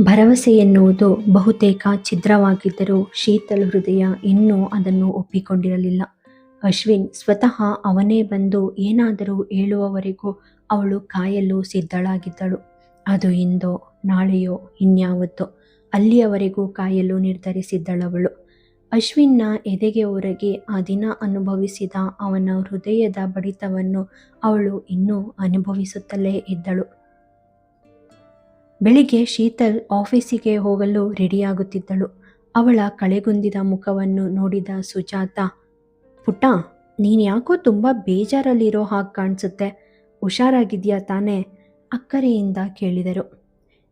ಭರವಸೆ ಎನ್ನುವುದು ಬಹುತೇಕ ಛಿದ್ರವಾಗಿದ್ದರೂ ಶೀತಲ್ ಹೃದಯ ಇನ್ನೂ ಅದನ್ನು ಒಪ್ಪಿಕೊಂಡಿರಲಿಲ್ಲ. ಅಶ್ವಿನ್ ಸ್ವತಃ ಅವನೇ ಬಂದು ಏನಾದರೂ ಹೇಳುವವರೆಗೂ ಅವಳು ಕಾಯಲು ಸಿದ್ಧಳಾಗಿದ್ದಳು. ಅದು ಇಂದೋ, ನಾಳೆಯೋ, ಇನ್ಯಾವತ್ತೋ, ಅಲ್ಲಿಯವರೆಗೂ ಕಾಯಲು ನಿರ್ಧರಿಸಿದ್ದಳವಳು. ಅಶ್ವಿನ್ನ ಎದೆಗೆ ಹೊರಗೆ ಆ ದಿನ ಅನುಭವಿಸಿದ ಅವನ ಹೃದಯದ ಬಡಿತವನ್ನು ಅವಳು ಇನ್ನೂ ಅನುಭವಿಸುತ್ತಲೇ ಇದ್ದಳು. ಬೆಳಿಗ್ಗೆ ಶೀತಲ್ ಆಫೀಸಿಗೆ ಹೋಗಲು ರೆಡಿಯಾಗುತ್ತಿದ್ದಳು. ಅವಳ ಕಳೆಗುಂದಿದ ಮುಖವನ್ನು ನೋಡಿದ ಸುಜಾತ, ಪುಟ್ಟ, ನೀನು ತುಂಬ ಬೇಜಾರಲ್ಲಿರೋ ಹಾಗೆ ಕಾಣಿಸುತ್ತೆ? ಹುಷಾರಾಗಿದೆಯಾ ತಾನೇ? ಅಕ್ಕರೆಯಿಂದ ಕೇಳಿದರು.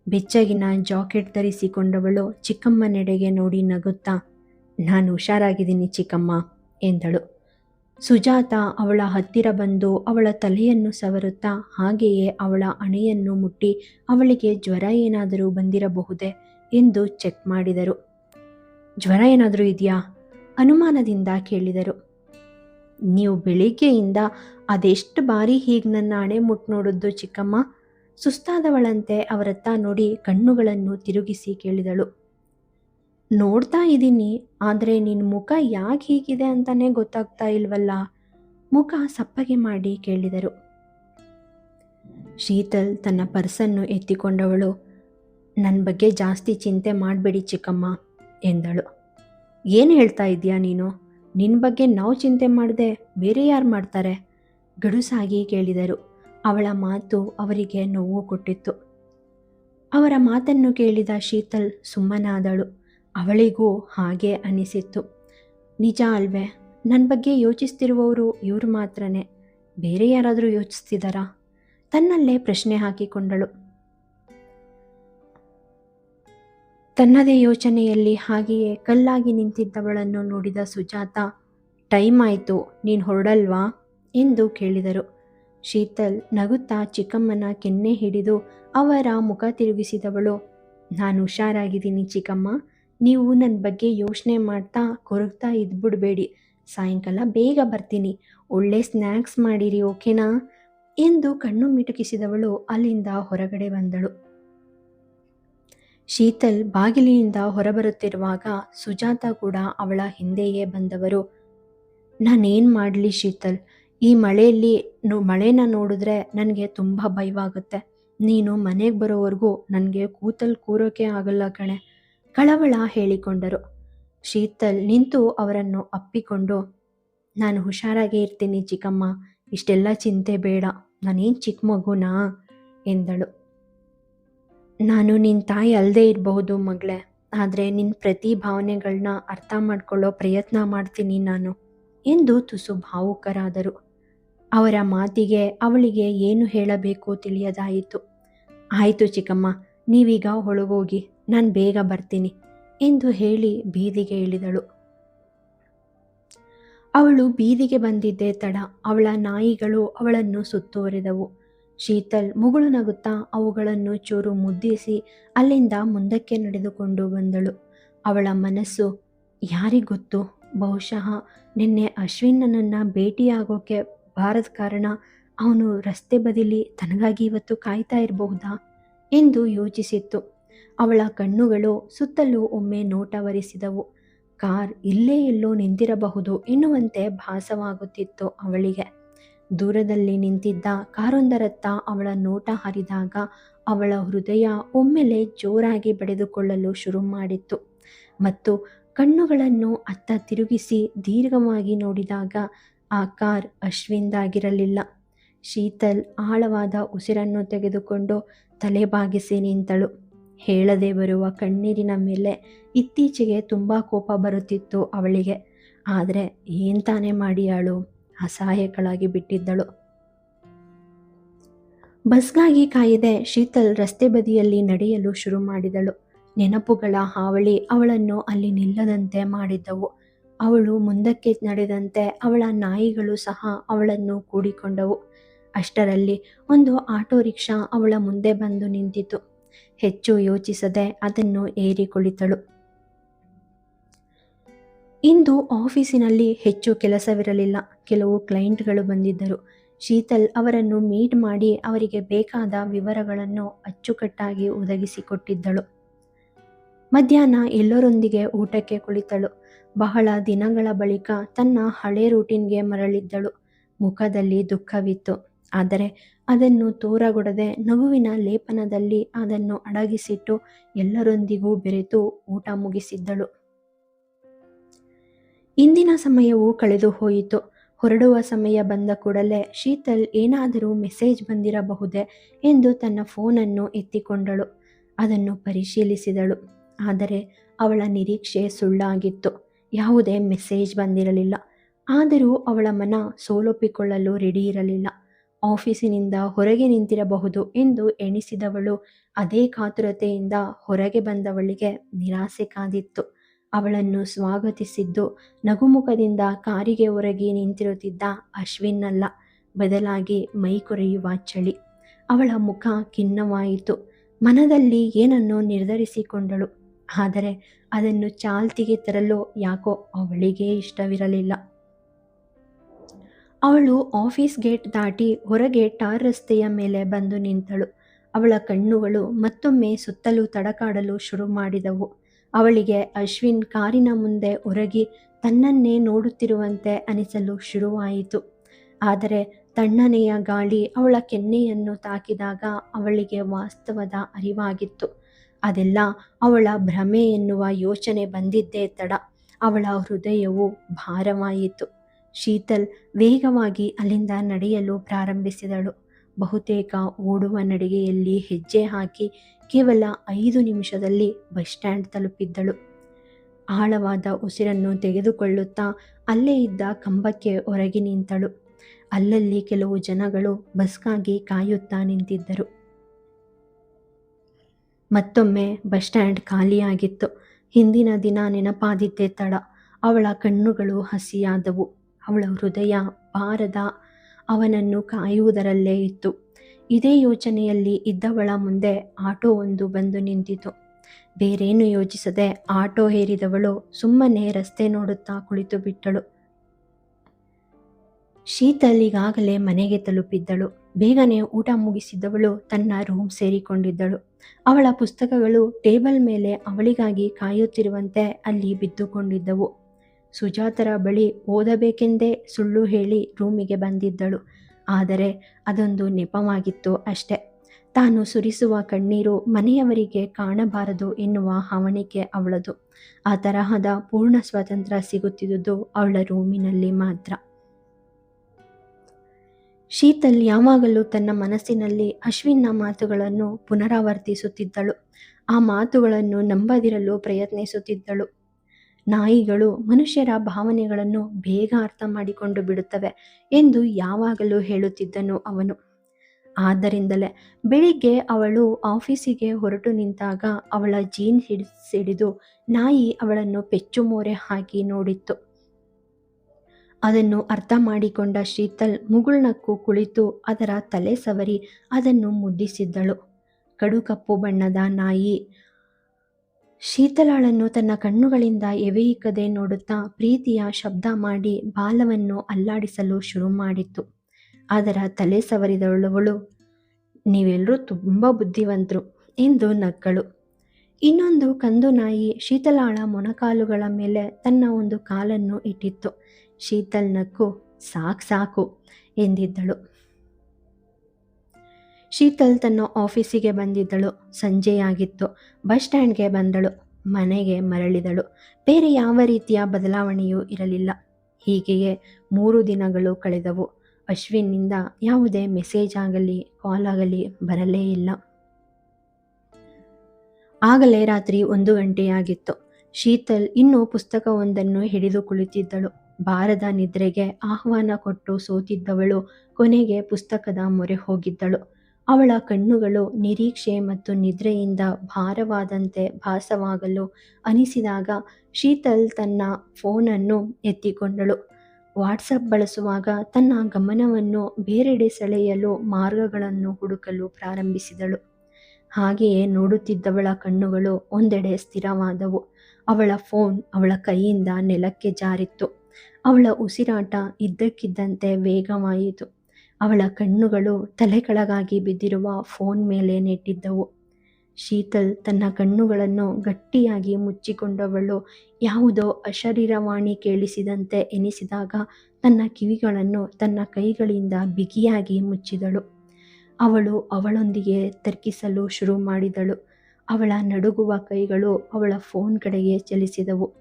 ಬೆಚ್ಚಗಿನ ಜಾಕೆಟ್ ಧರಿಸಿಕೊಂಡವಳು ಚಿಕ್ಕಮ್ಮನೆಡೆಗೆ ನೋಡಿ ನಗುತ್ತಾ, ನಾನು ಹುಷಾರಾಗಿದ್ದೀನಿ ಚಿಕ್ಕಮ್ಮ, ಎಂದಳು. ಸುಜಾತ ಅವಳ ಹತ್ತಿರ ಬಂದು ಅವಳ ತಲೆಯನ್ನು ಸವರುತ್ತಾ ಹಾಗೆಯೇ ಅವಳ ಅಣೆಯನ್ನು ಮುಟ್ಟಿ ಅವಳಿಗೆ ಜ್ವರ ಏನಾದರೂ ಬಂದಿರಬಹುದೇ ಎಂದು ಚೆಕ್ ಮಾಡಿದರು. ಜ್ವರ ಏನಾದರೂ ಇದೆಯಾ? ಅನುಮಾನದಿಂದ ಕೇಳಿದರು. ನೀವು ಬೆಳಿಗ್ಗೆಯಿಂದ ಅದೆಷ್ಟು ಬಾರಿ ಹೀಗೆ ನನ್ನ ಅಣೆ ಮುಟ್ ನೋಡಿದ್ದು ಚಿಕ್ಕಮ್ಮ? ಸುಸ್ತಾದವಳಂತೆ ಅವರತ್ತ ನೋಡಿ ಕಣ್ಣುಗಳನ್ನು ತಿರುಗಿಸಿ ಕೇಳಿದಳು. ನೋಡ್ತಾ ಇದ್ದೀನಿ, ಆದರೆ ನಿನ್ನ ಮುಖ ಯಾಕೆ ಹೀಗಿದೆ ಅಂತಾನೆ ಗೊತ್ತಾಗ್ತಾ ಇಲ್ವಲ್ಲ? ಮುಖ ಸಪ್ಪಗೆ ಮಾಡಿ ಕೇಳಿದರು. ಶೀತಲ್ ತನ್ನ ಪರ್ಸನ್ನು ಎತ್ತಿಕೊಂಡವಳು. ನನ್ನ ಬಗ್ಗೆ ಜಾಸ್ತಿ ಚಿಂತೆ ಮಾಡಬೇಡಿ ಚಿಕ್ಕಮ್ಮ, ಎಂದಳು. ಏನು ಹೇಳ್ತಾ ಇದೀಯಾ ನೀನು? ನಿನ್ನ ಬಗ್ಗೆ ನಾವು ಚಿಂತೆ ಮಾಡದೆ ಬೇರೆ ಯಾರು ಮಾಡ್ತಾರೆ? ಗಡುಸಾಗಿ ಕೇಳಿದರು. ಅವಳ ಮಾತು ಅವರಿಗೆ ನೋವು ಕೊಟ್ಟಿತ್ತು. ಅವರ ಮಾತನ್ನು ಕೇಳಿದ ಶೀತಲ್ ಸುಮ್ಮನಾದಳು. ಅವಳಿಗೂ ಹಾಗೆ ಅನಿಸಿತ್ತು. ನಿಜ ಅಲ್ವೇ ನನ್ನ ಬಗ್ಗೆ ಯೋಚಿಸ್ತಿರುವವರು ಇವರು ಮಾತ್ರನೇ. ಬೇರೆ ಯಾರಾದರೂ ಯೋಚಿಸ್ತಿದ್ದಾರಾ ತನ್ನಲ್ಲೇ ಪ್ರಶ್ನೆ ಹಾಕಿಕೊಂಡಳು. ತನ್ನದೇ ಯೋಚನೆಯಲ್ಲಿ ಹಾಗೆಯೇ ಕಲ್ಲಾಗಿ ನಿಂತಿದ್ದವಳನ್ನು ನೋಡಿದ ಸುಜಾತ, ಟೈಮ್ ಆಯಿತು, ನೀನು ಹೊರಡಲ್ವಾ? ಎಂದು ಕೇಳಿದರು. ಶೀತಲ್ ನಗುತ್ತಾ ಚಿಕ್ಕಮ್ಮನ ಕೆನ್ನೆ ಹಿಡಿದು ಅವರ ಮುಖ ತಿರುಗಿಸಿದವಳು, ನಾನು ಹುಷಾರಾಗಿದ್ದೀನಿ ಚಿಕ್ಕಮ್ಮ. ನೀವು ನನ್ನ ಬಗ್ಗೆ ಯೋಚನೆ ಮಾಡ್ತಾ ಕೊರಗ್ತಾ ಇದ್ಬಿಡ್ಬೇಡಿ. ಸಾಯಂಕಾಲ ಬೇಗ ಬರ್ತೀನಿ. ಒಳ್ಳೆ ಸ್ನ್ಯಾಕ್ಸ್ ಮಾಡಿರಿ, ಓಕೆನಾ? ಎಂದು ಕಣ್ಣು ಮಿಟುಕಿಸಿದವಳು ಅಲ್ಲಿಂದ ಹೊರಗಡೆ ಬಂದಳು. ಶೀತಲ್ ಬಾಗಿಲಿನಿಂದ ಹೊರಬರುತ್ತಿರುವಾಗ ಸುಜಾತ ಕೂಡ ಅವಳ ಹಿಂದೆಯೇ ಬಂದವರು. ನಾನೇನು ಮಾಡಲಿ ಶೀತಲ್? ಈ ಮಳೆಯಲ್ಲಿ ಮಳೆನ ನೋಡಿದ್ರೆ ನನಗೆ ತುಂಬ ಭಯವಾಗುತ್ತೆ. ನೀನು ಮನೆಗೆ ಬರೋವರೆಗೂ ನನಗೆ ಕೂತಲ್ಲಿ ಕೂರೋಕೆ ಆಗಲ್ಲ ಕಣೆ. ಕಳವಳ ಹೇಳಿಕೊಂಡರು. ಶೀತಲ್ ನಿಂತು ಅವರನ್ನು ಅಪ್ಪಿಕೊಂಡು, ನಾನು ಹುಷಾರಾಗೇ ಇರ್ತೀನಿ ಚಿಕ್ಕಮ್ಮ, ಇಷ್ಟೆಲ್ಲ ಚಿಂತೆ ಬೇಡ, ನಾನೇನು ಚಿಕ್ಕ ಮಗುನಾ? ಎಂದಳು. ನಾನು ನಿನ್ನ ತಾಯಿ ಅಲ್ಲದೆ ಇರಬಹುದು ಮಗಳೇ, ಆದರೆ ನಿನ್ನ ಪ್ರತಿ ಭಾವನೆಗಳನ್ನ ಅರ್ಥ ಮಾಡ್ಕೊಳ್ಳೋ ಪ್ರಯತ್ನ ಮಾಡ್ತೀನಿ ನಾನು, ಎಂದು ತುಸು ಭಾವುಕರಾದರು. ಅವರ ಮಾತಿಗೆ ಅವಳಿಗೆ ಏನು ಹೇಳಬೇಕು ತಿಳಿಯದಾಯಿತು. ಆಯಿತು ಚಿಕ್ಕಮ್ಮ, ನೀವೀಗ ಒಳಗೋಗಿ ನಾನು ಬೇಗ ಬರ್ತೀನಿ ಎಂದು ಹೇಳಿ ಬೀದಿಗೆ ಇಳಿದಳು. ಅವಳು ಬೀದಿಗೆ ಬಂದಿದ್ದೇ ತಡ ಅವಳ ನಾಯಿಗಳು ಅವಳನ್ನು ಸುತ್ತುವರಿದವು. ಶೀತಲ್ ಮುಗುಳು ನಗುತ್ತಾ ಅವುಗಳನ್ನು ಚೂರು ಮುದ್ದಿಸಿ ಅಲ್ಲಿಂದ ಮುಂದಕ್ಕೆ ನಡೆದುಕೊಂಡು ಬಂದಳು. ಅವಳ ಮನಸ್ಸು ಯಾರಿಗೊತ್ತು ಬಹುಶಃ ನಿನ್ನೆ ಅಶ್ವಿನನನ್ನು ಭೇಟಿಯಾಗೋಕೆ ಬಾರದ ಕಾರಣ ಅವನು ರಸ್ತೆ ಬದಿಲಿ ತನಗಾಗಿ ಇವತ್ತು ಕಾಯ್ತಾ ಇರಬಹುದಾ? ಎಂದು ಯೋಚಿಸಿತ್ತು. ಅವಳ ಕಣ್ಣುಗಳು ಸುತ್ತಲೂ ಒಮ್ಮೆ ನೋಟವರಿಸಿದವು. ಕಾರ್ ಇಲ್ಲೇ ಎಲ್ಲೋ ನಿಂತಿರಬಹುದು ಎನ್ನುವಂತೆ ಭಾಸವಾಗುತ್ತಿತ್ತು ಅವಳಿಗೆ. ದೂರದಲ್ಲಿ ನಿಂತಿದ್ದ ಕಾರೊಂದರತ್ತ ಅವಳ ನೋಟ ಹರಿದಾಗ ಅವಳ ಹೃದಯ ಒಮ್ಮೆಲೆ ಜೋರಾಗಿ ಬಡಿದುಕೊಳ್ಳಲು ಶುರು ಮಾಡಿತ್ತು. ಮತ್ತು ಕಣ್ಣುಗಳನ್ನು ಅತ್ತ ತಿರುಗಿಸಿ ದೀರ್ಘವಾಗಿ ನೋಡಿದಾಗ ಆ ಕಾರ್ ಅಶ್ವಿಂದಾಗಿರಲಿಲ್ಲ. ಶೀತಲ್ ಆಳವಾದ ಉಸಿರನ್ನು ತೆಗೆದುಕೊಂಡು ತಲೆಬಾಗಿಸಿ ನಿಂತಳು. ಹೇಳದೆ ಬರುವ ಕಣ್ಣೀರಿನ ಮೇಲೆ ಇತ್ತೀಚೆಗೆ ತುಂಬ ಕೋಪ ಬರುತ್ತಿತ್ತು ಅವಳಿಗೆ. ಆದರೆ ಏನ್ ತಾನೇ ಮಾಡಿಯಾಳು ಅಸಹಾಯಕಳಾಗಿ ಬಿಟ್ಟಿದ್ದಳು. ಬಸ್ಗಾಗಿ ಕಾಯದೆ ಶೀತಲ್ ರಸ್ತೆ ಬದಿಯಲ್ಲಿ ನಡೆಯಲು ಶುರು ಮಾಡಿದಳು. ನೆನಪುಗಳ ಹಾವಳಿ ಅವಳನ್ನು ಅಲ್ಲಿ ನಿಲ್ಲದಂತೆ ಮಾಡಿದ್ದವು. ಅವಳು ಮುಂದಕ್ಕೆ ನಡೆದಂತೆ ಅವಳ ನಾಯಿಗಳು ಸಹ ಅವಳನ್ನು ಕೂಡಿಕೊಂಡವು. ಅಷ್ಟರಲ್ಲಿ ಒಂದು ಆಟೋ ರಿಕ್ಷಾ ಅವಳ ಮುಂದೆ ಬಂದು ನಿಂತಿತು ಹೆಚ್ಚು ಯೋಚಿಸದೆ ಅದನ್ನು ಏರಿ ಕುಳಿತಳು ಇಂದು ಆಫೀಸಿನಲ್ಲಿ ಹೆಚ್ಚು ಕೆಲಸವಿರಲಿಲ್ಲ. ಕೆಲವು ಕ್ಲೈಂಟ್ಗಳು ಬಂದಿದ್ದರು. ಶೀತಲ್ ಅವರನ್ನು ಮೀಟ್ ಮಾಡಿ ಅವರಿಗೆ ಬೇಕಾದ ವಿವರಗಳನ್ನು ಅಚ್ಚುಕಟ್ಟಾಗಿ ಒದಗಿಸಿಕೊಟ್ಟಿದ್ದಳು. ಮಧ್ಯಾಹ್ನ ಎಲ್ಲರೊಂದಿಗೆ ಊಟಕ್ಕೆ ಕುಳಿತಳು. ಬಹಳ ದಿನಗಳ ಬಳಿಕ ತನ್ನ ಹಳೆ ರೂಟೀನ್ಗೆ ಮರಳಿದ್ದಳು. ಮುಖದಲ್ಲಿ ದುಃಖವಿತ್ತು. ಆದರೆ ಅದನ್ನು ತೋರಗೊಡದೆ ನಗುವಿನ ಲೇಪನದಲ್ಲಿ ಅದನ್ನು ಅಡಗಿಸಿಟ್ಟು ಎಲ್ಲರೊಂದಿಗೂ ಬೆರೆತು ಊಟ ಮುಗಿಸಿದ್ದಳು. ಇಂದಿನ ಸಮಯವು ಕಳೆದು ಹೋಯಿತು. ಹೊರಡುವ ಸಮಯ ಬಂದ ಕೂಡಲೇ ಶೀತಲ್ ಏನಾದರೂ ಮೆಸೇಜ್ ಬಂದಿರಬಹುದೇ ಎಂದು ತನ್ನ ಫೋನನ್ನು ಎತ್ತಿಕೊಂಡಳು. ಅದನ್ನು ಪರಿಶೀಲಿಸಿದಳು. ಆದರೆ ಅವಳ ನಿರೀಕ್ಷೆ ಸುಳ್ಳಾಗಿತ್ತು. ಯಾವುದೇ ಮೆಸೇಜ್ ಬಂದಿರಲಿಲ್ಲ. ಆದರೂ ಅವಳ ಮನ ಸೋಲೊಪ್ಪಿಕೊಳ್ಳಲು ರೆಡಿ ಇರಲಿಲ್ಲ. ಆಫೀಸಿನಿಂದ ಹೊರಗೆ ನಿಂತಿರಬಹುದು ಎಂದು ಎಣಿಸಿದವಳು. ಅದೇ ಕಾತುರತೆಯಿಂದ ಹೊರಗೆ ಬಂದವಳಿಗೆ ನಿರಾಸೆ ಕಾದಿತ್ತು. ಅವಳನ್ನು ಸ್ವಾಗತಿಸಿದ್ದು ನಗುಮುಖದಿಂದ ಕಾರಿಗೆ ಹೊರಗೆ ನಿಂತಿರುತ್ತಿದ್ದ ಅಶ್ವಿನ್ ಅಲ್ಲ ಬದಲಾಗಿ ಮೈ ಕೊರೆಯುವ ಚಳಿ. ಅವಳ ಮುಖ ಖಿನ್ನವಾಯಿತು. ಮನದಲ್ಲಿ ಏನನ್ನೋ ನಿರ್ಧರಿಸಿಕೊಂಡಳು. ಆದರೆ ಅದನ್ನು ಚಾಲ್ತಿಗೆ ತರಲು ಯಾಕೋ ಅವಳಿಗೇ ಇಷ್ಟವಿರಲಿಲ್ಲ. ಅವಳು ಆಫೀಸ್ ಗೇಟ್ ದಾಟಿ ಹೊರಗೆ ಟಾರ್ ರಸ್ತೆಯ ಮೇಲೆ ಬಂದು ನಿಂತಳು. ಅವಳ ಕಣ್ಣುಗಳು ಮತ್ತೊಮ್ಮೆ ಸುತ್ತಲೂ ತಡಕಾಡಲು ಶುರು ಮಾಡಿದವು. ಅವಳಿಗೆ ಅಶ್ವಿನ್ ಕಾರಿನ ಮುಂದೆ ಒರಗಿ ತನ್ನನ್ನೇ ನೋಡುತ್ತಿರುವಂತೆ ಅನಿಸಲು ಶುರುವಾಯಿತು. ಆದರೆ ತಣ್ಣನೆಯ ಗಾಳಿ ಅವಳ ಕೆನ್ನೆಯನ್ನು ತಾಕಿದಾಗ ಅವಳಿಗೆ ವಾಸ್ತವದ ಅರಿವಾಗಿತ್ತು. ಅದೆಲ್ಲ ಅವಳ ಭ್ರಮೆ ಎನ್ನುವ ಯೋಚನೆ ಬಂದಿದ್ದೇ ತಡ. ಅವಳ ಹೃದಯವು ಭಾರವಾಯಿತು. ಶೀತಲ್ ವೇಗವಾಗಿ ಅಲ್ಲಿಂದ ನಡೆಯಲು ಪ್ರಾರಂಭಿಸಿದಳು. ಬಹುತೇಕ ಓಡುವ ನಡಿಗೆಯಲ್ಲಿ ಹೆಜ್ಜೆ ಹಾಕಿ ಕೇವಲ ಐದು ನಿಮಿಷದಲ್ಲಿ ಬಸ್ ಸ್ಟ್ಯಾಂಡ್ ತಲುಪಿದ್ದಳು. ಆಳವಾದ ಉಸಿರನ್ನು ತೆಗೆದುಕೊಳ್ಳುತ್ತಾ ಅಲ್ಲೇ ಇದ್ದ ಕಂಬಕ್ಕೆ ಹೊರಗೆ ನಿಂತಳು. ಅಲ್ಲಲ್ಲಿ ಕೆಲವು ಜನಗಳು ಬಸ್ಗಾಗಿ ಕಾಯುತ್ತಾ ನಿಂತಿದ್ದರು. ಮತ್ತೊಮ್ಮೆ ಬಸ್ ಸ್ಟ್ಯಾಂಡ್ ಖಾಲಿಯಾಗಿತ್ತು. ಹಿಂದಿನ ದಿನ ನೆನಪಾದಿದ್ದೇ ತಡ. ಅವಳ ಕಣ್ಣುಗಳು ಹಸಿಯಾದವು. ಅವಳ ಹೃದಯ ಭಾರದ ಅವನನ್ನು ಕಾಯುವುದರಲ್ಲೇ ಇತ್ತು. ಇದೇ ಯೋಚನೆಯಲ್ಲಿ ಇದ್ದವಳ ಮುಂದೆ ಆಟೋ ಒಂದು ಬಂದು ನಿಂತಿತು. ಬೇರೇನು ಯೋಚಿಸದೆ ಆಟೋ ಹೇರಿದವಳು ಸುಮ್ಮನೆ ರಸ್ತೆ ನೋಡುತ್ತಾ ಕುಳಿತು ಬಿಟ್ಟಳು. ಶೀತಲ್ ಈಗಾಗಲೇ ಮನೆಗೆ ತಲುಪಿದ್ದಳು. ಬೇಗನೆ ಊಟ ಮುಗಿಸಿದವಳು ತನ್ನ ರೂಮ್ ಸೇರಿಕೊಂಡಿದ್ದಳು. ಅವಳ ಪುಸ್ತಕಗಳು ಟೇಬಲ್ ಮೇಲೆ ಅವಳಿಗಾಗಿ ಕಾಯುತ್ತಿರುವಂತೆ ಅಲ್ಲಿ ಬಿದ್ದುಕೊಂಡಿದ್ದವು. ಸುಜಾತರ ಬಳಿ ಓದಬೇಕೆಂದೇ ಸುಳ್ಳು ಹೇಳಿ ರೂಮಿಗೆ ಬಂದಿದ್ದಳು. ಆದರೆ ಅದೊಂದು ನೆಪವಾಗಿತ್ತು ಅಷ್ಟೆ. ತಾನು ಸುರಿಸುವ ಕಣ್ಣೀರು ಮನೆಯವರಿಗೆ ಕಾಣಬಾರದು ಎನ್ನುವ ಹವಣಿಕೆ ಅವಳದು. ಆ ತರಹದ ಪೂರ್ಣ ಸ್ವಾತಂತ್ರ್ಯ ಸಿಗುತ್ತಿದ್ದುದು ಅವಳ ರೂಮಿನಲ್ಲಿ ಮಾತ್ರ. ಶೀತಲ್ ಯಾವಾಗಲೂ ತನ್ನ ಮನಸ್ಸಿನಲ್ಲಿ ಅಶ್ವಿನ್ನ ಮಾತುಗಳನ್ನು ಪುನರಾವರ್ತಿಸುತ್ತಿದ್ದಳು. ಆ ಮಾತುಗಳನ್ನು ನಂಬದಿರಲು ಪ್ರಯತ್ನಿಸುತ್ತಿದ್ದಳು. ನಾಯಿಗಳು ಮನುಷ್ಯರ ಭಾವನೆಗಳನ್ನು ಬೇಗ ಅರ್ಥ ಮಾಡಿಕೊಂಡು ಬಿಡುತ್ತವೆ ಎಂದು ಯಾವಾಗಲೂ ಹೇಳುತ್ತಿದ್ದನು ಅವನು. ಆದ್ದರಿಂದಲೇ ಬೆಳಿಗ್ಗೆ ಅವಳು ಆಫೀಸಿಗೆ ಹೊರಟು ನಿಂತಾಗ ಅವಳ ಜೀನ್ ಹಿಡಿಸಿಡಿದು ನಾಯಿ ಅವಳನ್ನು ಪೆಚ್ಚು ಮೋರೆ ಹಾಕಿ ನೋಡಿತ್ತು. ಅದನ್ನು ಅರ್ಥ ಮಾಡಿಕೊಂಡ ಶೀತಲ್ ಮುಗುಳ್ನಕ್ಕು ಕುಳಿತು ಅದರ ತಲೆ ಸವರಿ ಅದನ್ನು ಮುದ್ದಿಸಿದ್ದಳು. ಕಡುಕಪ್ಪು ಬಣ್ಣದ ನಾಯಿ ಶೀತಲಾಳನ್ನು ತನ್ನ ಕಣ್ಣುಗಳಿಂದ ಎವೆಯಿಕ್ಕದೆ ನೋಡುತ್ತಾ ಪ್ರೀತಿಯ ಶಬ್ದ ಮಾಡಿ ಬಾಲವನ್ನು ಅಲ್ಲಾಡಿಸಲು ಶುರು ಮಾಡಿತ್ತು. ಅದರ ತಲೆ ಸವರಿದವಳವಳು ನೀವೆಲ್ಲರೂ ತುಂಬ ಬುದ್ಧಿವಂತರು ಎಂದು ನಕ್ಕಳು. ಇನ್ನೊಂದು ಕಂದು ನಾಯಿ ಶೀತಲಾಳ ಮೊಣಕಾಲುಗಳ ಮೇಲೆ ತನ್ನ ಒಂದು ಕಾಲನ್ನು ಇಟ್ಟಿತ್ತು. ಶೀತಲ್ ನಕ್ಕು, ಸಾಕು ಸಾಕು ಎಂದಿದ್ದಳು. ಶೀತಲ್ ತನ್ನ ಆಫೀಸಿಗೆ ಬಂದಿದ್ದಳು. ಸಂಜೆಯಾಗಿತ್ತು. ಬಸ್ ಸ್ಟ್ಯಾಂಡ್ಗೆ ಬಂದಳು. ಮನೆಗೆ ಮರಳಿದಳು. ಬೇರೆ ಯಾವ ರೀತಿಯ ಬದಲಾವಣೆಯೂ ಇರಲಿಲ್ಲ. ಹೀಗೆಯೇ ಮೂರು ದಿನಗಳು ಕಳೆದವು. ಅಶ್ವಿನ್ನಿಂದ ಯಾವುದೇ ಮೆಸೇಜ್ ಆಗಲಿ, ಕಾಲ್ ಆಗಲಿ ಬರಲೇ ಇಲ್ಲ. ಆಗಲೇ ರಾತ್ರಿ ಒಂದು ಗಂಟೆಯಾಗಿತ್ತು. ಶೀತಲ್ ಇನ್ನೂ ಪುಸ್ತಕವೊಂದನ್ನು ಹಿಡಿದು ಕುಳಿತಿದ್ದಳು. ಬಾರದ ನಿದ್ರೆಗೆ ಆಹ್ವಾನ ಕೊಟ್ಟು ಸೋತಿದ್ದವಳು ಕೊನೆಗೆ ಪುಸ್ತಕದ ಮೊರೆ ಹೋಗಿದ್ದಳು. ಅವಳ ಕಣ್ಣುಗಳು ನಿರೀಕ್ಷೆ ಮತ್ತು ನಿದ್ರೆಯಿಂದ ಭಾರವಾದಂತೆ ಭಾಸವಾಗಲು ಅನಿಸಿದಾಗ ಶೀತಲ್ ತನ್ನ ಫೋನನ್ನು ಎತ್ತಿಕೊಂಡಳು. ವಾಟ್ಸಪ್ ಬಳಸುವಾಗ ತನ್ನ ಗಮನವನ್ನು ಬೇರೆಡೆ ಸೆಳೆಯಲು ಮಾರ್ಗಗಳನ್ನು ಹುಡುಕಲು ಪ್ರಾರಂಭಿಸಿದಳು. ಹಾಗೆಯೇ ನೋಡುತ್ತಿದ್ದವಳ ಕಣ್ಣುಗಳು ಒಂದೆಡೆ ಸ್ಥಿರವಾದವು. ಅವಳ ಫೋನ್ ಅವಳ ಕೈಯಿಂದ ನೆಲಕ್ಕೆ ಜಾರಿತ್ತು. ಅವಳ ಉಸಿರಾಟ ಇದ್ದಕ್ಕಿದ್ದಂತೆ ವೇಗವಾಯಿತು. ಅವಳ ಕಣ್ಣುಗಳು ತಲೆ ಕೆಳಗಾಗಿ ಬಿದ್ದಿರುವ ಫೋನ್ ಮೇಲೆ ನೆಟ್ಟಿದ್ದವು. ಶೀತಲ್ ತನ್ನ ಕಣ್ಣುಗಳನ್ನು ಗಟ್ಟಿಯಾಗಿ ಮುಚ್ಚಿಕೊಂಡವಳು ಯಾವುದೋ ಅಶರೀರವಾಣಿ ಕೇಳಿಸಿದಂತೆ ಎನಿಸಿದಾಗ ತನ್ನ ಕಿವಿಗಳನ್ನು ತನ್ನ ಕೈಗಳಿಂದ ಬಿಗಿಯಾಗಿ ಮುಚ್ಚಿದಳು. ಅವಳು ಅವಳೊಂದಿಗೆ ತರ್ಕಿಸಲು ಶುರು ಮಾಡಿದಳು. ಅವಳ ನಡುಗುವ ಕೈಗಳು ಅವಳ ಫೋನ್ ಕಡೆಗೆ ಚಲಿಸಿದವು.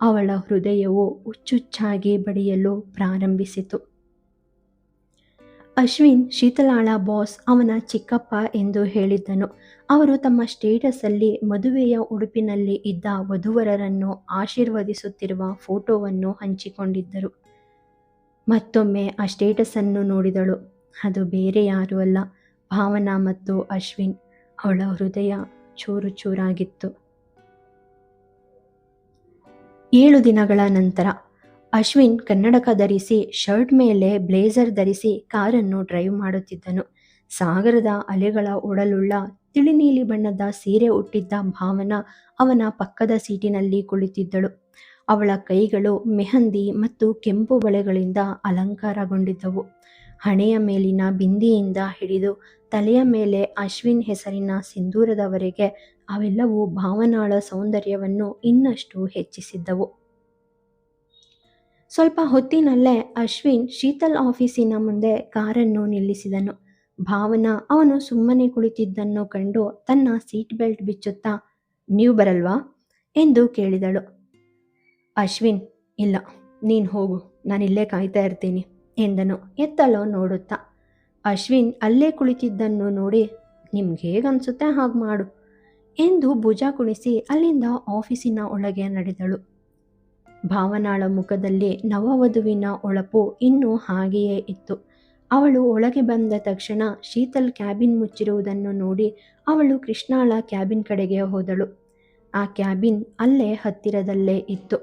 ಅವಳ ಹೃದಯವು ಹುಚ್ಚುಚ್ಚಾಗಿ ಬಡಿಯಲು ಪ್ರಾರಂಭಿಸಿತು. ಅಶ್ವಿನ್ ಶೀತಲಾಳ ಬಾಸ್ ಅವನ ಚಿಕ್ಕಪ್ಪ ಎಂದು ಹೇಳಿದ್ದನು. ಅವರು ತಮ್ಮ ಸ್ಟೇಟಸಲ್ಲಿ ಮದುವೆಯ ಉಡುಪಿನಲ್ಲಿ ಇದ್ದ ವಧುವರರನ್ನು ಆಶೀರ್ವದಿಸುತ್ತಿರುವ ಫೋಟೋವನ್ನು ಹಂಚಿಕೊಂಡಿದ್ದರು. ಮತ್ತೊಮ್ಮೆ ಆ ಸ್ಟೇಟಸನ್ನು ನೋಡಿದಳು. ಅದು ಬೇರೆ ಯಾರೂ ಅಲ್ಲ, ಭಾವನಾ ಮತ್ತು ಅಶ್ವಿನ್. ಅವಳ ಹೃದಯ ಚೂರು ಚೂರಾಗಿತ್ತು. ಏಳು ದಿನಗಳ ನಂತರ ಅಶ್ವಿನ್ ಕನ್ನಡಕ ಧರಿಸಿ ಶರ್ಟ್ ಮೇಲೆ ಬ್ಲೇಸರ್ ಧರಿಸಿ ಕಾರನ್ನು ಡ್ರೈವ್ ಮಾಡುತ್ತಿದ್ದನು. ಸಾಗರದ ಅಲೆಗಳ ಒಡಲುಳ್ಳ ತಿಳಿನೀಲಿ ಬಣ್ಣದ ಸೀರೆ ಉಟ್ಟಿದ್ದ ಭಾವನ ಅವನ ಪಕ್ಕದ ಸೀಟಿನಲ್ಲಿ ಕುಳಿತಿದ್ದಳು. ಅವಳ ಕೈಗಳು ಮೆಹಂದಿ ಮತ್ತು ಕೆಂಪು ಬಳೆಗಳಿಂದ ಅಲಂಕಾರಗೊಂಡಿದ್ದವು. ಹಣೆಯ ಮೇಲಿನ ಬಿಂದಿಯಿಂದ ಹಿಡಿದು ತಲೆಯ ಮೇಲೆ ಅಶ್ವಿನ್ ಹೆಸರಿನ ಸಿಂಧೂರದವರೆಗೆ ಅವೆಲ್ಲವೂ ಭಾವನಾಳ ಸೌಂದರ್ಯವನ್ನು ಇನ್ನಷ್ಟು ಹೆಚ್ಚಿಸಿದ್ದವು. ಸ್ವಲ್ಪ ಹೊತ್ತಿನಲ್ಲೇ ಅಶ್ವಿನ್ ಶೀತಲ್ ಆಫೀಸಿನ ಮುಂದೆ ಕಾರನ್ನು ನಿಲ್ಲಿಸಿದನು. ಭಾವನಾ, ಅವನು ಸುಮ್ಮನೆ ಕುಳಿತಿದ್ದನ್ನು ಕಂಡು ತನ್ನ ಸೀಟ್ ಬೆಲ್ಟ್ ಬಿಚ್ಚುತ್ತಾ, ನೀವು ಬರಲ್ವಾ? ಎಂದು ಕೇಳಿದಳು. ಅಶ್ವಿನ್, ಇಲ್ಲ, ನೀನು ಹೋಗು ನಾನಿಲ್ಲೇ ಕಾಯ್ತಾ ಇರ್ತೀನಿ, ಎಂದನು. ಎತ್ತಲೋ ನೋಡುತ್ತಾ, ಅಶ್ವಿನ್ ಅಲ್ಲೇ ಕುಳಿತಿದ್ದನ್ನು ನೋಡಿ ನಿಮ್ಗೆ ಹೇಗನ್ಸುತ್ತೆ ಹಾಗೆ ಮಾಡು, ಎಂದು ಭುಜ ಕುಣಿಸಿ ಅಲ್ಲಿಂದ ಆಫೀಸಿನ ಒಳಗೆ ನಡೆದಳು. ಭಾವನಾಳ ಮುಖದಲ್ಲಿ ನವವಧುವಿನ ಒಳಪು ಇನ್ನೂ ಹಾಗೆಯೇ ಇತ್ತು. ಅವಳು ಒಳಗೆ ಬಂದ ತಕ್ಷಣ ಶೀತಲ್ ಕ್ಯಾಬಿನ್ ಮುಚ್ಚಿರುವುದನ್ನು ನೋಡಿ ಅವಳು ಕೃಷ್ಣಾಳ ಕ್ಯಾಬಿನ್ ಕಡೆಗೆ ಹೋದಳು. ಆ ಕ್ಯಾಬಿನ್ ಅಲ್ಲೇ ಹತ್ತಿರದಲ್ಲೇ ಇತ್ತು.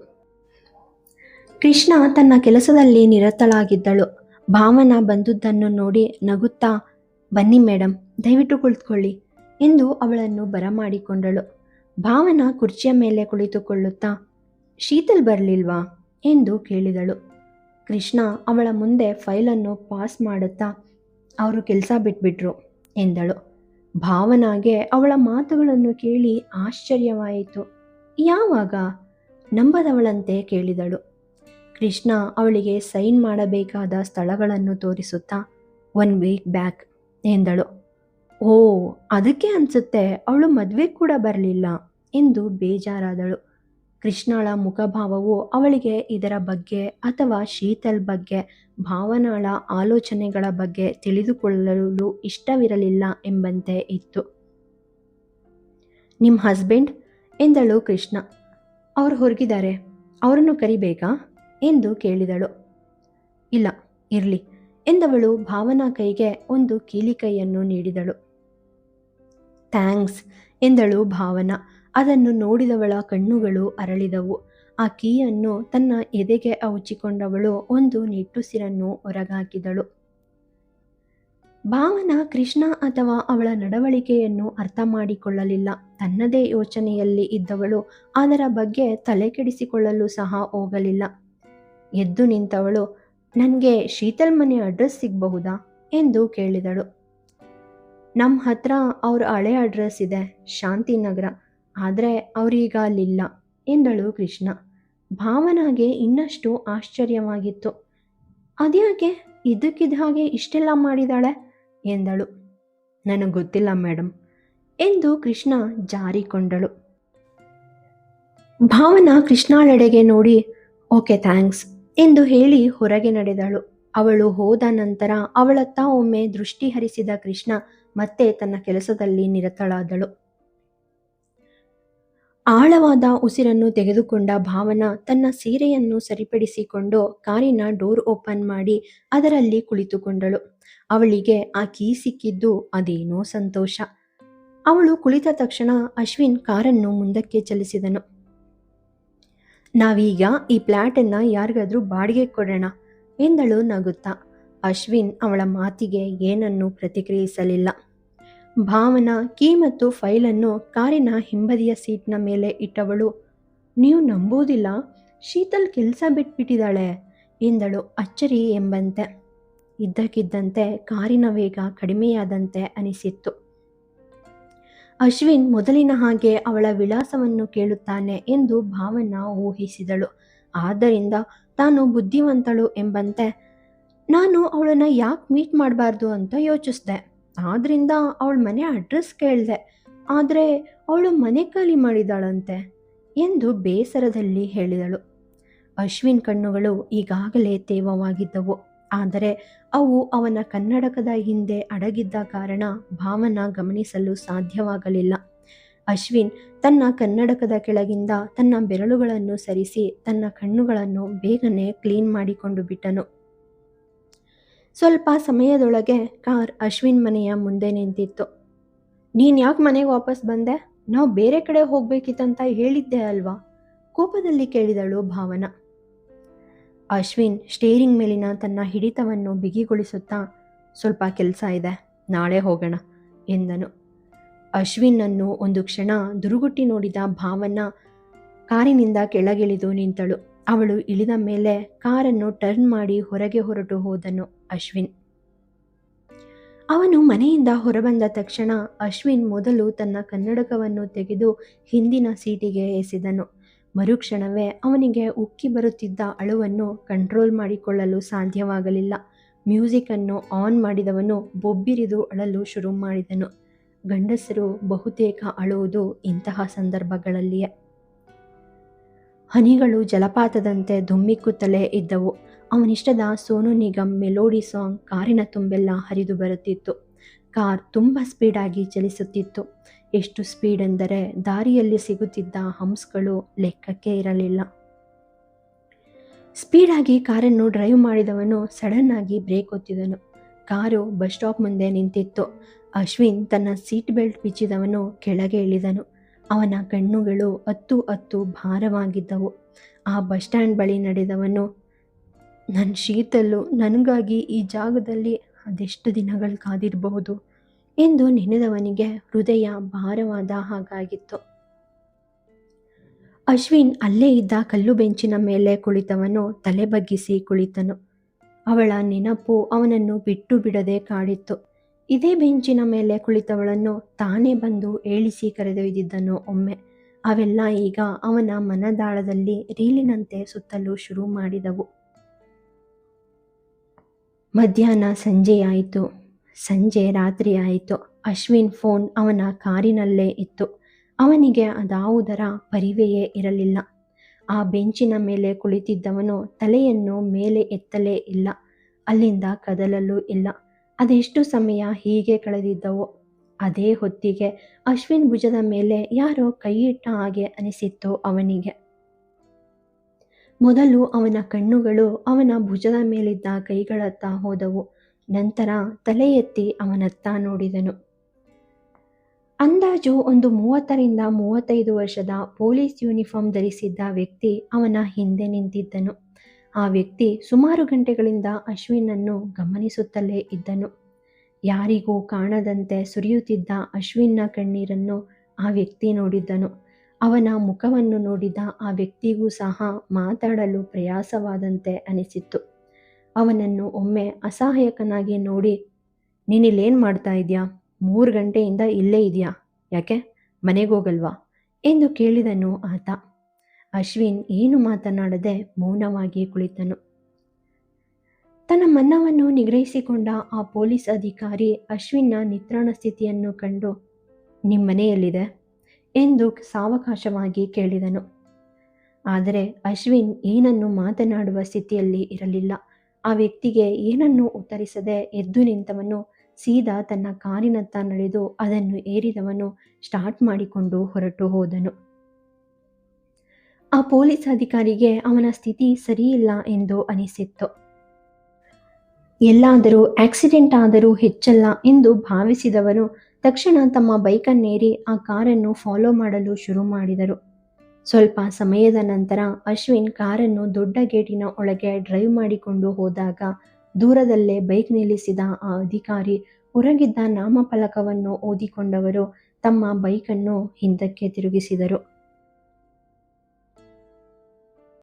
ಕೃಷ್ಣ ತನ್ನ ಕೆಲಸದಲ್ಲಿ ನಿರತಳಾಗಿದ್ದಳು. ಭಾವನ ಬಂದುದನ್ನು ನೋಡಿ ನಗುತ್ತಾ, ಬನ್ನಿ ಮೇಡಮ್ ದಯವಿಟ್ಟು ಕುಳಿತುಕೊಳ್ಳಿ ಎಂದು ಅವಳನ್ನು ಬರಮಾಡಿಕೊಂಡಳು. ಭಾವನ ಕುರ್ಚಿಯ ಮೇಲೆ ಕುಳಿತುಕೊಳ್ಳುತ್ತಾ ಶೀತಲ್ ಬರಲಿಲ್ವಾ ಎಂದು ಕೇಳಿದಳು. ಕೃಷ್ಣ ಅವಳ ಮುಂದೆ ಫೈಲನ್ನು ಪಾಸ್ ಮಾಡುತ್ತಾ, ಅವರು ಕೆಲಸ ಬಿಟ್ಬಿಟ್ರು, ಎಂದಳು. ಭಾವನಾಗೆ ಅವಳ ಮಾತುಗಳನ್ನು ಕೇಳಿ ಆಶ್ಚರ್ಯವಾಯಿತು. ಯಾವಾಗ? ನಂಬದವಳಂತೆ, ಕೇಳಿದಳು. ಕೃಷ್ಣ ಅವಳಿಗೆ ಸೈನ್ ಮಾಡಬೇಕಾದ ಸ್ಥಳಗಳನ್ನು ತೋರಿಸುತ್ತಾ, ಒನ್ ವೀಕ್ ಬ್ಯಾಕ್, ಎಂದಳು. ಓ, ಅದಕ್ಕೆ ಅನ್ಸುತ್ತೆ, ಅವಳು ಮದುವೆ ಕೂಡ ಬರಲಿಲ್ಲ, ಎಂದು ಬೇಜಾರಾದಳು. ಕೃಷ್ಣಳ ಮುಖಭಾವವು ಅವಳಿಗೆ ಇದರ ಬಗ್ಗೆ ಅಥವಾ ಶೀತಲ್ ಬಗ್ಗೆ, ಭಾವನಾಳ ಆಲೋಚನೆಗಳ ಬಗ್ಗೆ ತಿಳಿದುಕೊಳ್ಳಲು ಇಷ್ಟವಿರಲಿಲ್ಲ ಎಂಬಂತೆ ಇತ್ತು. ನಿಮ್ಮ ಹಸ್ಬೆಂಡ್? ಎಂದಳು ಕೃಷ್ಣ. ಅವರು ಹೊರಗಿದ್ದಾರೆ. ಅವರನ್ನು ಕರಿಬೇಕಾ? ಎಂದು ಕೇಳಿದಳು. ಇಲ್ಲ, ಇರಲಿ, ಎಂದವಳು ಭಾವನಾ ಕೈಗೆ ಒಂದು ಕೀಲಿಕೈಯನ್ನು ನೀಡಿದಳು. ಥ್ಯಾಂಕ್ಸ್, ಎಂದಳು ಭಾವನಾ. ಅದನ್ನು ನೋಡಿದವಳ ಕಣ್ಣುಗಳು ಅರಳಿದವು. ಆ ಕೀಯನ್ನು ತನ್ನ ಎದೆಗೆ ಅವುಚಿಕೊಂಡವಳು ಒಂದು ನಿಟ್ಟುಸಿರನ್ನು ಹೊರಗಾಕಿದಳು. ಭಾವನ ಕೃಷ್ಣ ಅಥವಾ ಅವಳ ನಡವಳಿಕೆಯನ್ನು ಅರ್ಥ ಮಾಡಿಕೊಳ್ಳಲಿಲ್ಲ. ತನ್ನದೇ ಯೋಚನೆಯಲ್ಲಿ ಇದ್ದವಳು ಅದರ ಬಗ್ಗೆ ತಲೆಕೆಡಿಸಿಕೊಳ್ಳಲು ಸಹ ಹೋಗಲಿಲ್ಲ. ಎದ್ದು ನಿಂತವಳು, ನನಗೆ ಶೀತಲ್ ಮನೆ ಅಡ್ರೆಸ್ ಸಿಗಬಹುದಾ? ಎಂದು ಕೇಳಿದಳು. ನಮ್ಮ ಹತ್ರ ಅವ್ರ ಹಳೆ ಅಡ್ರೆಸ್ ಇದೆ, ಶಾಂತಿನಗರ. ಆದರೆ ಅವರೀಗ ಅಲ್ಲಿಲ್ಲ ಎಂದಳು ಕೃಷ್ಣ. ಭಾವನಾಗೆ ಇನ್ನಷ್ಟು ಆಶ್ಚರ್ಯವಾಗಿತ್ತು. ಅದ್ಯಾಕೆ? ಇದ್ದಕ್ಕಿದ್ದ ಹಾಗೆ ಇಷ್ಟೆಲ್ಲ ಮಾಡಿದಾಳೆ? ಎಂದಳು. ನನಗೆ ಗೊತ್ತಿಲ್ಲ ಮೇಡಮ್ ಎಂದು ಕೃಷ್ಣ ಜಾರಿಕೊಂಡಳು. ಭಾವನ ಕೃಷ್ಣಾಳೆಡೆಗೆ ನೋಡಿ, ಓಕೆ ಥ್ಯಾಂಕ್ಸ್ ಎಂದು ಹೇಳಿ ಹೊರಗೆ ನಡೆದಳು. ಅವಳು ಹೋದ ನಂತರ ಅವಳತ್ತ ಒಮ್ಮೆ ದೃಷ್ಟಿ ಹರಿಸಿದ ಕೃಷ್ಣ ಮತ್ತೆ ತನ್ನ ಕೆಲಸದಲ್ಲಿ ನಿರತಳಾದಳು. ಆಳವಾದ ಉಸಿರನ್ನು ತೆಗೆದುಕೊಂಡ ಭಾವನ ತನ್ನ ಸೀರೆಯನ್ನು ಸರಿಪಡಿಸಿಕೊಂಡು ಕಾರಿನ ಡೋರ್ ಓಪನ್ ಮಾಡಿ ಅದರಲ್ಲಿ ಕುಳಿತುಕೊಂಡಳು. ಅವಳಿಗೆ ಆ ಕೀ ಸಿಕ್ಕಿದ್ದು ಅದೇನೋ ಸಂತೋಷ. ಅವಳು ಕುಳಿತ ತಕ್ಷಣ ಅಶ್ವಿನ್ ಕಾರನ್ನು ಮುಂದಕ್ಕೆ ಚಲಿಸಿದನು. ನಾವೀಗ ಈ ಪ್ಲ್ಯಾಟನ್ನು ಯಾರಿಗಾದ್ರೂ ಬಾಡಿಗೆ ಕೊಡೋಣ ಎಂದಳು ನಗುತ್ತಾ. ಅಶ್ವಿನ್ ಅವಳ ಮಾತಿಗೆ ಏನನ್ನೂ ಪ್ರತಿಕ್ರಿಯಿಸಲಿಲ್ಲ. ಭಾವನ, ಕೀ ಮತ್ತು ಫೈಲನ್ನು ಕಾರಿನ ಹಿಂಬದಿಯ ಸೀಟ್ನ ಮೇಲೆ ಇಟ್ಟವಳು. ನೀವು ನಂಬೋದಿಲ್ಲ ಶೀತಲ್ ಕೆಲಸ ಬಿಟ್ಬಿಟ್ಟಿದ್ದಾಳೆ, ಎಂದಳು ಅಚ್ಚರಿ ಎಂಬಂತೆ. ಇದ್ದಕ್ಕಿದ್ದಂತೆ ಕಾರಿನ ವೇಗ ಕಡಿಮೆಯಾದಂತೆ ಅನಿಸಿತ್ತು. ಅಶ್ವಿನ್ ಮೊದಲಿನ ಹಾಗೆ ಅವಳ ವಿಳಾಸವನ್ನು ಕೇಳುತ್ತಾನೆ ಎಂದು ಭಾವನ ಊಹಿಸಿದಳು. ಆದ್ದರಿಂದ ತಾನು ಬುದ್ಧಿವಂತಳು ಎಂಬಂತೆ, ನಾನು ಅವಳನ್ನು ಯಾಕೆ ಮೀಟ್ ಮಾಡಬಾರ್ದು ಅಂತ ಯೋಚಿಸಿದೆ. ಆದ್ರಿಂದ ಅವಳ ಮನೆ ಅಡ್ರೆಸ್ ಕೇಳಿದೆ. ಆದರೆ ಅವಳು ಮನೆ ಖಾಲಿ ಮಾಡಿದಾಳಂತೆ ಎಂದು ಬೇಸರದಲ್ಲಿ ಹೇಳಿದಳು. ಅಶ್ವಿನ್ ಕಣ್ಣುಗಳು ಈಗಾಗಲೇ ತೇವವಾಗಿದ್ದವು. ಆದರೆ ಅವು ಅವನ ಕನ್ನಡಕದ ಹಿಂದೆ ಅಡಗಿದ್ದ ಕಾರಣ ಭಾವನ ಗಮನಿಸಲು ಸಾಧ್ಯವಾಗಲಿಲ್ಲ. ಅಶ್ವಿನ್ ತನ್ನ ಕನ್ನಡಕದ ಕೆಳಗಿಂದ ತನ್ನ ಬೆರಳುಗಳನ್ನು ಸರಿಸಿ ತನ್ನ ಕಣ್ಣುಗಳನ್ನು ಬೇಗನೆ ಕ್ಲೀನ್ ಮಾಡಿಕೊಂಡು ಬಿಟ್ಟನು. ಸ್ವಲ್ಪ ಸಮಯದೊಳಗೆ ಕಾರ್ ಅಶ್ವಿನ್ ಮನೆಯ ಮುಂದೆ ನಿಂತಿತ್ತು. ನೀನು ಯಾಕೆ ಮನೆಗೆ ವಾಪಸ್ ಬಂದೆ? ನಾವು ಬೇರೆ ಕಡೆ ಹೋಗ್ಬೇಕಿತ್ತಂತ ಹೇಳಿದ್ದೆ ಅಲ್ವಾ? ಕೋಪದಲ್ಲಿ ಕೇಳಿದಳು ಭಾವನ. ಅಶ್ವಿನ್ ಸ್ಟೇರಿಂಗ್ ಮೇಲಿನ ತನ್ನ ಹಿಡಿತವನ್ನು ಬಿಗಿಗೊಳಿಸುತ್ತಾ, ಸ್ವಲ್ಪ ಕೆಲಸ ಇದೆ, ನಾಳೆ ಹೋಗೋಣ, ಎಂದನು. ಅಶ್ವಿನ್ನನ್ನು ಒಂದು ಕ್ಷಣ ದುರುಗುಟ್ಟಿ ನೋಡಿದ ಭಾವನ ಕಾರಿನಿಂದ ಕೆಳಗಿಳಿದು ನಿಂತಳು. ಅವಳು ಇಳಿದ ಮೇಲೆ ಕಾರನ್ನು ಟರ್ನ್ ಮಾಡಿ ಹೊರಗೆ ಹೊರಟು ಹೋದನು ಅಶ್ವಿನ್. ಅವನು ಮನೆಯಿಂದ ಹೊರಬಂದ ತಕ್ಷಣ ಅಶ್ವಿನ್ ಮೊದಲು ತನ್ನ ಕನ್ನಡಕವನ್ನು ತೆಗೆದು ಹಿಂದಿನ ಸೀಟಿಗೆ ಎಸೆದನು. ಮರುಕ್ಷಣವೇ ಅವನಿಗೆ ಉಕ್ಕಿ ಬರುತ್ತಿದ್ದ ಅಳುವನ್ನು ಕಂಟ್ರೋಲ್ ಮಾಡಿಕೊಳ್ಳಲು ಸಾಧ್ಯವಾಗಲಿಲ್ಲ. ಮ್ಯೂಸಿಕ್ ಅನ್ನು ಆನ್ ಮಾಡಿದವನು ಬೊಬ್ಬಿರಿದು ಅಳಲು ಶುರು ಮಾಡಿದನು. ಗಂಡಸರು ಬಹುತೇಕ ಅಳುವುದು ಇಂತಹ ಸಂದರ್ಭಗಳಲ್ಲಿಯೇ. ಹನಿಗಳು ಜಲಪಾತದಂತೆ ಧುಮ್ಮಿಕ್ಕುತ್ತಲೇ ಇದ್ದವು. ಅವನಿಷ್ಟದ ಸೋನು ನಿಗಮ್ ಮೆಲೋಡಿ ಸಾಂಗ್ ಕಾರಿನ ತುಂಬೆಲ್ಲ ಹರಿದು ಬರುತ್ತಿತ್ತು. ಕಾರ್ ತುಂಬ ಸ್ಪೀಡಾಗಿ ಚಲಿಸುತ್ತಿತ್ತು. ಎಷ್ಟು ಸ್ಪೀಡ್ ಎಂದರೆ ದಾರಿಯಲ್ಲಿ ಸಿಗುತ್ತಿದ್ದ ಹಂಸ್ಗಳು ಲೆಕ್ಕಕ್ಕೆ ಇರಲಿಲ್ಲ. ಸ್ಪೀಡಾಗಿ ಕಾರನ್ನು ಡ್ರೈವ್ ಮಾಡಿದವನು ಸಡನ್ ಆಗಿ ಬ್ರೇಕ್ ಒತ್ತಿದನು. ಕಾರು ಬಸ್ ಸ್ಟಾಪ್ ಮುಂದೆ ನಿಂತಿತ್ತು. ಅಶ್ವಿನ್ ತನ್ನ ಸೀಟ್ ಬೆಲ್ಟ್ ಬಿಚ್ಚಿದವನು ಕೆಳಗೆ ಇಳಿದನು. ಅವನ ಕಣ್ಣುಗಳು ಅತ್ತು ಅತ್ತು ಭಾರವಾಗಿದ್ದವು. ಆ ಬಸ್ ಸ್ಟ್ಯಾಂಡ್ ಬಳಿ ನಡೆದವನು ನನ್ನ ಶೀತಲ್ಲು, ನನಗಾಗಿ ಈ ಜಾಗದಲ್ಲಿ ಅದೆಷ್ಟು ದಿನಗಳು ಕಾದಿರಬಹುದು? ಎಂದು ನೆನೆದವನಿಗೆ ಹೃದಯ ಭಾರವಾದ ಹಾಗಾಗಿತ್ತು. ಅಶ್ವಿನ್ ಅಲ್ಲೇ ಇದ್ದ ಕಲ್ಲು ಬೆಂಚಿನ ಮೇಲೆ ಕುಳಿತವನು, ತಲೆ ಬಗ್ಗಿಸಿ ಕುಳಿತನು. ಅವಳ ನೆನಪು ಅವನನ್ನು ಬಿಟ್ಟು ಬಿಡದೆ ಕಾಡಿತ್ತು. ಇದೇ ಬೆಂಚಿನ ಮೇಲೆ ಕುಳಿತವಳನ್ನು ತಾನೇ ಬಂದು ಏಳಿಸಿ ಕರೆದೊಯ್ದಿದ್ದನು ಒಮ್ಮೆ. ಅವೆಲ್ಲ ಈಗ ಅವನ ಮನದಾಳದಲ್ಲಿ ರೀಲಿನಂತೆ ಸುತ್ತಲು ಶುರು ಮಾಡಿದವು. ಮಧ್ಯಾಹ್ನ ಸಂಜೆಯಾಯಿತು. ಸಂಜೆ ರಾತ್ರಿ ಆಯಿತು ಅಶ್ವಿನ್ ಫೋನ್ ಅವನ ಕಾರಿನಲ್ಲೇ ಇತ್ತು. ಅವನಿಗೆ ಅದಾವುದರ ಪರಿವೆಯೇ ಇರಲಿಲ್ಲ. ಆ ಬೆಂಚಿನ ಮೇಲೆ ಕುಳಿತಿದ್ದವನು ತಲೆಯನ್ನು ಮೇಲೆ ಎತ್ತಲೇ ಇಲ್ಲ. ಅಲ್ಲಿಂದ ಕದಲಲ್ಲೂ ಇಲ್ಲ. ಅದೆಷ್ಟು ಸಮಯ ಹೀಗೆ ಕಳೆದಿದ್ದವೋ ಅದೇ ಹೊತ್ತಿಗೆ ಅಶ್ವಿನ್ ಭುಜದ ಮೇಲೆ ಯಾರೋ ಕೈಯಿಟ್ಟ ಹಾಗೆ ಅನಿಸಿತ್ತು ಅವನಿಗೆ. ಮೊದಲು ಅವನ ಕಣ್ಣುಗಳು ಅವನ ಭುಜದ ಮೇಲಿದ್ದ ಕೈಗಳತ್ತ ಹೋದವು. ನಂತರ ತಲೆ ಎತ್ತಿ ಅವನತ್ತ ನೋಡಿದನು. ಅಂದಾಜು ಒಂದು ಮೂವತ್ತರಿಂದ ಮೂವತ್ತೈದು ವರ್ಷದ ಪೊಲೀಸ್ ಯೂನಿಫಾರ್ಮ್ ಧರಿಸಿದ್ದ ವ್ಯಕ್ತಿ ಅವನ ಹಿಂದೆ ನಿಂತಿದ್ದನು. ಆ ವ್ಯಕ್ತಿ ಸುಮಾರು ಗಂಟೆಗಳಿಂದ ಅಶ್ವಿನನ್ನು ಗಮನಿಸುತ್ತಲೇ ಇದ್ದನು. ಯಾರಿಗೂ ಕಾಣದಂತೆ ಸುರಿಯುತ್ತಿದ್ದ ಅಶ್ವಿನ್ನ ಕಣ್ಣೀರನ್ನು ಆ ವ್ಯಕ್ತಿ ನೋಡಿದ್ದನು. ಅವನ ಮುಖವನ್ನು ನೋಡಿದ ಆ ವ್ಯಕ್ತಿಗೂ ಸಹ ಮಾತಾಡಲು ಪ್ರಯಾಸವಾದಂತೆ ಅನಿಸಿತ್ತು. ಅವನನ್ನು ಒಮ್ಮೆ ಅಸಹಾಯಕನಾಗಿ ನೋಡಿ, ನೀನಿಲ್ಲೇನು ಮಾಡ್ತಾ ಇದೆಯಾ? ಮೂರು ಗಂಟೆಯಿಂದ ಇಲ್ಲೇ ಇದೆಯಾ? ಯಾಕೆ? ಮನೆಗೋಗಲ್ವಾ ಎಂದು ಕೇಳಿದನು ಆತ. ಅಶ್ವಿನ್ ಏನು ಮಾತನಾಡದೆ ಮೌನವಾಗಿ ಕುಳಿತನು. ತನ್ನ ಮನ್ನವನ್ನು ನಿಗ್ರಹಿಸಿಕೊಂಡ ಆ ಪೊಲೀಸ್ ಅಧಿಕಾರಿ ಅಶ್ವಿನ್ನ ನಿತ್ರಾಣ ಸ್ಥಿತಿಯನ್ನು ಕಂಡು ನಿಮ್ಮ ಮನೆಯಲ್ಲಿದೆ? ಎಂದು ಸಾವಕಾಶವಾಗಿ ಕೇಳಿದನು. ಆದರೆ ಅಶ್ವಿನ್ ಏನನ್ನು ಮಾತನಾಡುವ ಸ್ಥಿತಿಯಲ್ಲಿ ಇರಲಿಲ್ಲ. ಆ ವ್ಯಕ್ತಿಗೆ ಏನನ್ನು ಉತ್ತರಿಸದೆ ಎದ್ದು ನಿಂತವನು, ಸೀದಾ ತನ್ನ ಕಾರಿನತ್ತ ನಡೆದು ಅದನ್ನು ಏರಿದವನು, ಸ್ಟಾರ್ಟ್ ಮಾಡಿಕೊಂಡು ಹೊರಟು ಹೋದನು. ಆ ಪೊಲೀಸ್ ಅಧಿಕಾರಿಗೆ ಅವನ ಸ್ಥಿತಿ ಸರಿಯಿಲ್ಲ ಎಂದು ಅನಿಸಿತ್ತು. ಎಲ್ಲಾದರೂ ಆಕ್ಸಿಡೆಂಟ್ ಆದರೂ ಹೆಚ್ಚಲ್ಲ ಎಂದು ಭಾವಿಸಿದವರು ತಕ್ಷಣ ತಮ್ಮ ಬೈಕನ್ನೇರಿ ಆ ಕಾರನ್ನು ಫಾಲೋ ಮಾಡಲು ಶುರು ಮಾಡಿದರು. ಸ್ವಲ್ಪ ಸಮಯದ ನಂತರ ಅಶ್ವಿನ್ ಕಾರನ್ನು ದೊಡ್ಡ ಗೇಟಿನ ಒಳಗೆ ಡ್ರೈವ್ ಮಾಡಿಕೊಂಡು ಹೋದಾಗ ದೂರದಲ್ಲೇ ಬೈಕ್ ನಿಲ್ಲಿಸಿದ ಆ ಅಧಿಕಾರಿ ಹೊರಗಿದ್ದ ನಾಮಫಲಕವನ್ನು ಓದಿಕೊಂಡವರು ತಮ್ಮ ಬೈಕನ್ನು ಹಿಂದಕ್ಕೆ ತಿರುಗಿಸಿದರು.